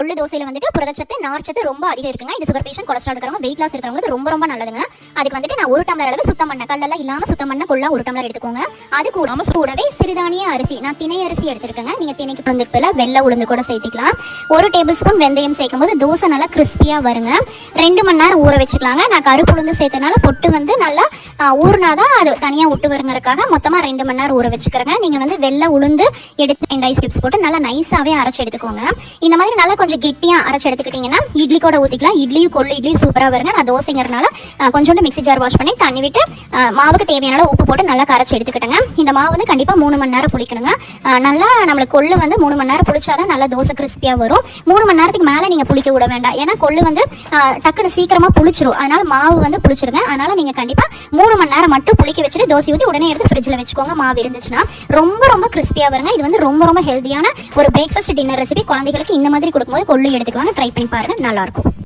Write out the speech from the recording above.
கொள்ளு தோசையில் வந்துட்டு புரதச்சத்து நார்ச்சத்து ரொம்ப அதிகம் இருக்குங்க. இது சுகர் பேஷண்ட் கொலஸ்ட்ரால் இருக்கிறவங்க வெயிட் லாஸ் இருக்கிறவங்களுக்கு ரொம்ப ரொம்ப நல்லதுங்க. அதுக்கு வந்துட்டு நான் ஒரு டம்ளர் அளவு சுத்தம் பண்ண கல்லெல்லாம் இல்லாமல் சுத்தம் பண்ண கொள்ளா ஒரு டம்ளர் எடுத்துக்கோங்க. அது கூட கூடவே சிறுதானிய அரிசி நான் திணை அரிசி எடுத்திருக்கேங்க. நீங்கள் திணைக்கு உளுந்துக்கு பதிலா வெள்ளை உளுந்து கூட சேர்த்துக்கலாம். ஒரு டேபிள் ஸ்பூன் வெந்தயம் சேர்க்கும் போது தோசை நல்லா கிறிஸ்பியாக வருங்க. ரெண்டு மணி நேரம் ஊற வச்சுக்கலாங்க. நான் கருப்பு உளுந்து சேர்த்தனால பொட்டு வந்து நல்லா ஆ, ஊறினாதான் அது தனியாக விட்டு வருங்கிறதுக்காக மொத்தமாக ரெண்டு மணி நேரம் ஊற வச்சுக்கிறேங்க. நீங்கள் வந்து வெள்ளை உளுந்து எடுத்து ரெண்டு ஐஸ் கியூப்ஸ் போட்டு நல்லா நைஸாகவே அரைச்சி எடுத்துக்கோங்க. இந்த மாதிரி நல்லா கொஞ்சம் கெட்டியாக அரைச்சி எடுத்துக்கிட்டிங்கன்னா இட்லி கூட ஊற்றிக்கலாம் இட்லியும் கொள்ளு இட்லியும் சூப்பராக வருங்க. நான் தோசைங்கிறனால கொஞ்சோண்டு மிக்ஸி ஜார் வாஷ் பண்ணி தண்ணி விட்டு மாவுக்கு தேவையான உப்பு போட்டு நல்லா கரைச்சி எடுத்துக்கிட்டேங்க. இந்த மாவு வந்து கண்டிப்பாக மூணு மணி நேரம் புளிக்கணுங்க. நல்லா நம்மளுக்கு கொள்ளு வந்து மூணு மணி நேரம் புளிச்சாதான் நல்லா தோசை கிறிஸ்பியாக வரும். மூணு மணி நேரத்துக்கு மேலே நீங்கள் புளிக்க விட வேண்டாம். ஏன்னா கொள்ளு வந்து டக்குன்னு டக்குனு சீக்கிரமாக புளிச்சிரும். அதனால மாவு வந்து புளிச்சிருங்க. அதனால நீங்கள் கண்டிப்பாக மூணு மணி நேரம் மட்டும் புளிக்க வச்சுட்டு தோசை ஊற்றி உடனே எடுத்து ஃப்ரிட்ஜில் வச்சுக்கோங்க. மாவு இருந்துச்சுன்னா ரொம்ப ரொம்ப கிறிஸ்பியாக வருங்க. இது வந்து ரொம்ப ரொம்ப ஹெல்த்தியான ஒரு பிரேக்ஃபாஸ்ட் டின்னர் ரெசிபி குழந்தைகளுக்கு இந்த மாதிரி கொடுக்கும்போது கொள்ளு எடுத்துக்குவாங்க. ட்ரை பண்ணி பாருங்க நல்லாயிருக்கும்.